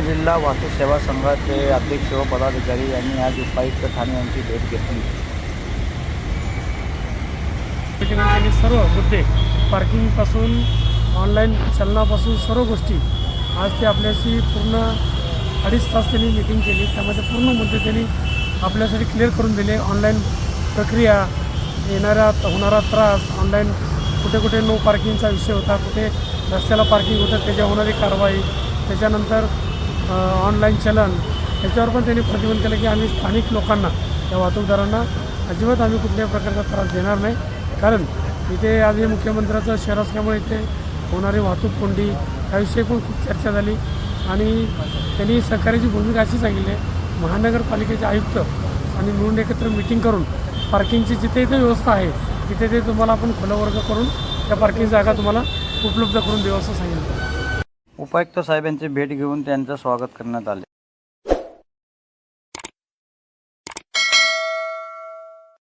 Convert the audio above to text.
जिल्हा वाहतूक सेवा संघाचे अध्यक्ष व पदाधिकारी यांनी आज उपायुक्त ठाणे यांची भेट घेतली. सर्व मुद्दे पार्किंगपासून ऑनलाईन चलनापासून सर्व गोष्टी आज ते आपल्याशी पूर्ण अडीच तास त्यांनी मिटिंग केली. त्यामध्ये पूर्ण मुद्दे त्यांनी आपल्यासाठी क्लिअर करून दिले. ऑनलाईन प्रक्रिया येणाऱ्या होणारा त्रास ऑनलाईन कुठे कुठे नो पार्किंगचा विषय होता कुठे रस्त्याला पार्किंग होतं त्याच्या होणारी कारवाई त्याच्यानंतर ऑनलाईन चलन याच्यावर पण त्यांनी प्रतिबंध केलं की आम्ही स्थानिक लोकांना त्या वाहतूकदारांना अजिबात आम्ही कुठल्याही प्रकारचा त्रास देणार नाही. कारण इथे आज हे मुख्यमंत्र्याचं शहर असल्यामुळे इथे होणारी वाहतूक कोंडी याविषयी पण खूप चर्चा झाली. आणि त्यांनी सरकारची भूमिका अशी सांगितली आहे महानगरपालिकेचे आयुक्त आणि मिळून एकत्र मिटिंग करून पार्किंगची जिथे इथे व्यवस्था आहे तिथे ते तुम्हाला आपण खुला वर्ग करून त्या पार्किंग जागा तुम्हाला उपलब्ध करून देऊ असं सांगितलं. उपायुक्त साहेबांची भेट घेऊन त्यांचं स्वागत करण्यात आले.